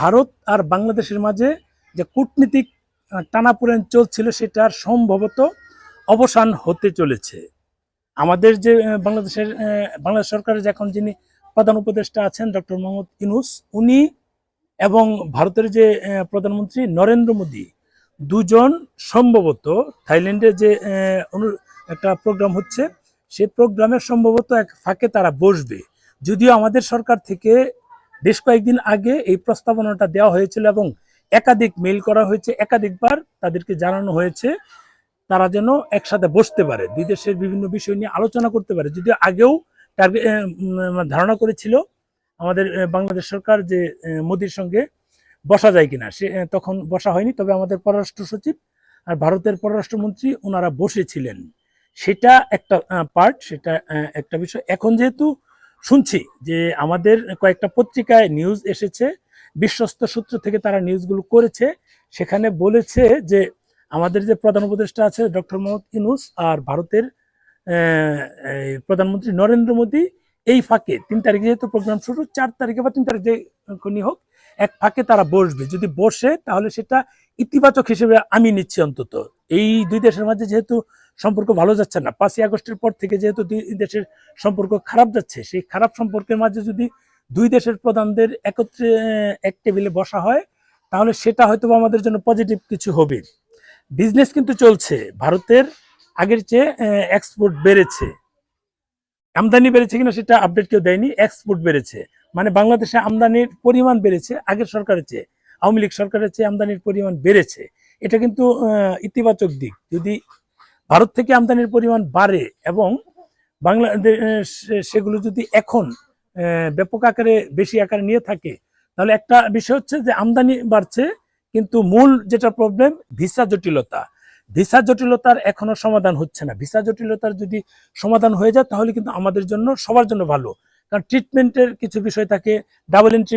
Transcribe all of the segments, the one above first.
ভারত আর বাংলাদেশের মাঝে যে কূটনীতিক টানাপোড়েন চলছিল সেটার সম্ভবত অবসান হতে চলেছে। আমাদের যে বাংলাদেশের বাংলাদেশ সরকারের এখন যিনি প্রধান উপদেষ্টা আছেন ডক্টর মোহাম্মদ ইনুস উনি এবং ভারতের যে প্রধানমন্ত্রী নরেন্দ্র মোদী, দুজন সম্ভবত থাইল্যান্ডে যে একটা প্রোগ্রাম হচ্ছে সেই প্রোগ্রামের সম্ভবত এক ফাঁকে তারা বসবে। যদিও আমাদের সরকার থেকে বেশ কয়েকদিন আগে এই প্রস্তাবনাটা দেওয়া হয়েছিল এবং একাধিক মেইল করা হয়েছে। একাধিকবার তাদেরকে জানানো হয়েছে। তারা যেন একসাথে বসতে পারে, দুই দেশের বিভিন্ন বিষয় নিয়ে আলোচনা করতে পারে। যদিও আগেও ধারণা করেছিল আমাদের বাংলাদেশ সরকার যে মোদির সঙ্গে বসা যায় কিনা। সে তখন বসা হয়নি, তবে আমাদের পররাষ্ট্র সচিব আর ভারতের পররাষ্ট্রমন্ত্রী ওনারা বসেছিলেন। সেটা একটা পার্ট সেটা একটা বিষয়। এখন যেহেতু শুনছি যে আমাদের কয়েকটা পত্রিকায় নিউজ এসেছে, বিশ্বস্ত সূত্র থেকে তারা নিউজগুলো করেছে, সেখানে বলেছে যে আমাদের যে প্রধান উপদেষ্টা আছে ডক্টর মোহাম্মদ ইনুস আর ভারতের প্রধানমন্ত্রী নরেন্দ্র মোদী, এই ফাঁকে তিন তারিখে যেহেতু প্রোগ্রাম শুরু, চার তারিখে বা তিন তারিখে হোক, এক ফাঁকে তারা বসবে। যদি বসে তাহলে সেটা ইতিবাচক হিসেবে আমি নিচ্ছি অন্তত। এই দুই দেশের মাঝে যেহেতু সম্পর্ক ভালো যাচ্ছে না, পাঁচই আগস্টের পর থেকে যেহেতু দুই দেশের সম্পর্ক খারাপ যাচ্ছে, সেই খারাপ সম্পর্কের মাঝে যদি দুই দেশের প্রধানদের একত্রে, এক টেবিলে বসা হয়, তাহলে সেটা হয়তো আমাদের জন্য পজিটিভ কিছু হবে। বিজনেস কিন্তু চলছে, ভারতের আগের চেয়ে এক্সপোর্ট বেড়েছে। আমদানি বেড়েছে কিনা সেটা আপডেট কেউ দেয়নি এক্সপোর্ট বেড়েছে। মানে বাংলাদেশে আমদানির পরিমাণ বেড়েছে, আগের সরকারের চেয়ে, আওয়ামী লীগ সরকারের চেয়ে আমদানির পরিমাণ বেড়েছে। এটা কিন্তু ইতিবাচক দিক। যদি ভারত থেকে আমদানির পরিমাণ বাড়ে এবং বাংলাদেশ সেগুলো যদি এখন ব্যাপক আকারে বেশি আকারে নিয়ে থাকে, তাহলে একটা বিষয় হচ্ছে যে আমদানি বাড়ছে, কিন্তু মূল যেটা প্রবলেম ভিসা জটিলতা। ভিসা জটিলতার এখনও সমাধান হচ্ছে না। ভিসা জটিলতার যদি সমাধান হয়ে যায়, তাহলে কিন্তু আমাদের জন্য, সবার জন্য ভালো। কারণ ট্রিটমেন্টের কিছু বিষয় থাকে। ডাবল এন্ট্রি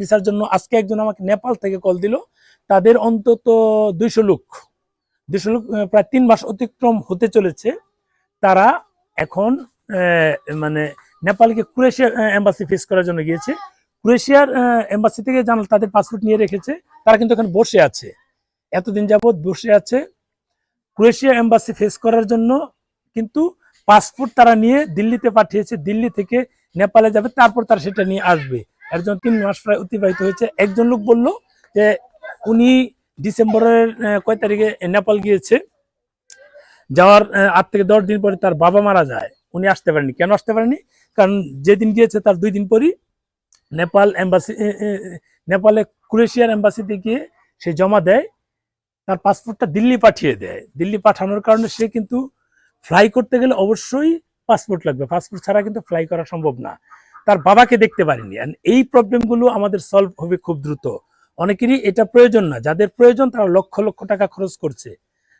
ভিসার জন্য আজকে একজন আমাকে নেপাল থেকে কল দিল। তাদের অন্তত দুইশো লোক দুইশো লোক প্রায় তিন মাস অতিক্রম হতে চলেছে। তারা এখন মানে নেপালকে ক্রোয়েশিয়া এম্বাসি ফেস করার জন্য গিয়েছে। ক্রোয়েশিয়ার এম্বাসি থেকে জানাল তাদের পাসপোর্ট নিয়ে রেখেছে। তারা কিন্তু এখন বসে আছে। এতদিন যাবৎ বসে আছে। ক্রোয়েশিয়া এম্বাসি ফেস করার জন্য কিন্তু পাসপোর্ট তারা নিয়ে দিল্লিতে পাঠিয়েছে। দিল্লি থেকে নেপালে যাবে, তারপর তারা সেটা নিয়ে আসবে। এর জন্য তিন মাস প্রায় অতিবাহিত হয়েছে। একজন লোক বলল যে উনি ডিসেম্বরের কয় তারিখে নেপাল গিয়েছে। যাওয়ার আট থেকে দশ দিন পরে তার বাবা মারা যায়। উনি আসতে পারেনি কেন আসতে পারেনি কারণ যেদিন গিয়েছে তার দুই দিন পরই নেপাল এম্বাসি নেপালে ক্রোয়েশিয়ার এম্বাসিতে গিয়ে সে জমা দেয়। তার পাসপোর্টটা দিল্লি পাঠিয়ে দেয়। দিল্লি পাঠানোর কারণে সে কিন্তু ফ্লাই করতে গেলে অবশ্যই পাসপোর্ট লাগবে। পাসপোর্ট ছাড়া কিন্তু ফ্লাই করা সম্ভব না। তার বাবাকে দেখতে পারেনি। এই প্রবলেমগুলো আমাদের সলভ হবে খুব দ্রুত। অনেকেরই এটা প্রয়োজন না। যাদের প্রয়োজন তারা লক্ষ লক্ষ টাকা খরচ করছে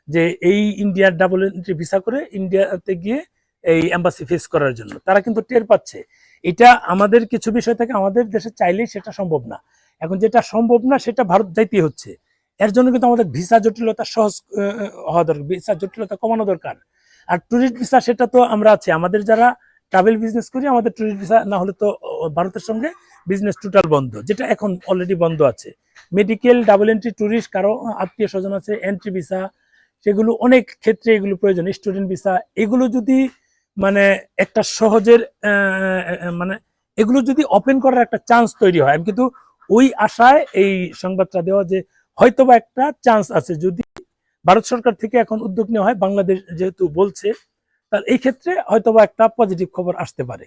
যে এই ইন্ডিয়ার ডাবল এন্ট্রি ভিসা করে ইন্ডিয়াতে গিয়ে এই এম্বাসি ফেস করার জন্য। তারা কিন্তু টের পাচ্ছে। এটা আমাদের কিছু বিষয় থেকে আমাদের দেশে চাইলেই সেটা সম্ভব না। এখন যেটা সম্ভব না সেটা ভারত যাইতে হচ্ছে। এর জন্য কিন্তু আমাদের ভিসা জটিলতা সহজ হওয়া দরকার। ভিসা জটিলতা কমানো দরকার। আর ট্যুরিস্ট ভিসা সেটা তো আমরা আছি। আমাদের যারা ট্রাভেল বিজনেস করি, আমাদের ট্যুরিস্ট ভিসা না হলে তো ভারতের সঙ্গে বিজনেস টোটাল বন্ধ, যেটা এখন অলরেডি বন্ধ আছে। মেডিকেল ডাবল এন্ট্রি ট্যুরিস্ট কারও আত্মীয় স্বজন আছে এন্ট্রি ভিসা সেগুলো অনেক ক্ষেত্রে এগুলো প্রয়োজন। স্টুডেন্ট ভিসা এগুলো যদি মানে একটা সহজের মানে এগুলো যদি ওপেন করার একটা চান্স তৈরি হয়, আমি কিন্তু ওই আশায় এই সংবাদটা দেওয়া যে হয়তোবা একটা চান্স আছে। যদি ভারত সরকার থেকে এখন উদ্যোগ নেওয়া হয়, বাংলাদেশ যেহেতু বলছে, তাহলে এই ক্ষেত্রে হয়তোবা একটা পজিটিভ খবর আসতে পারে।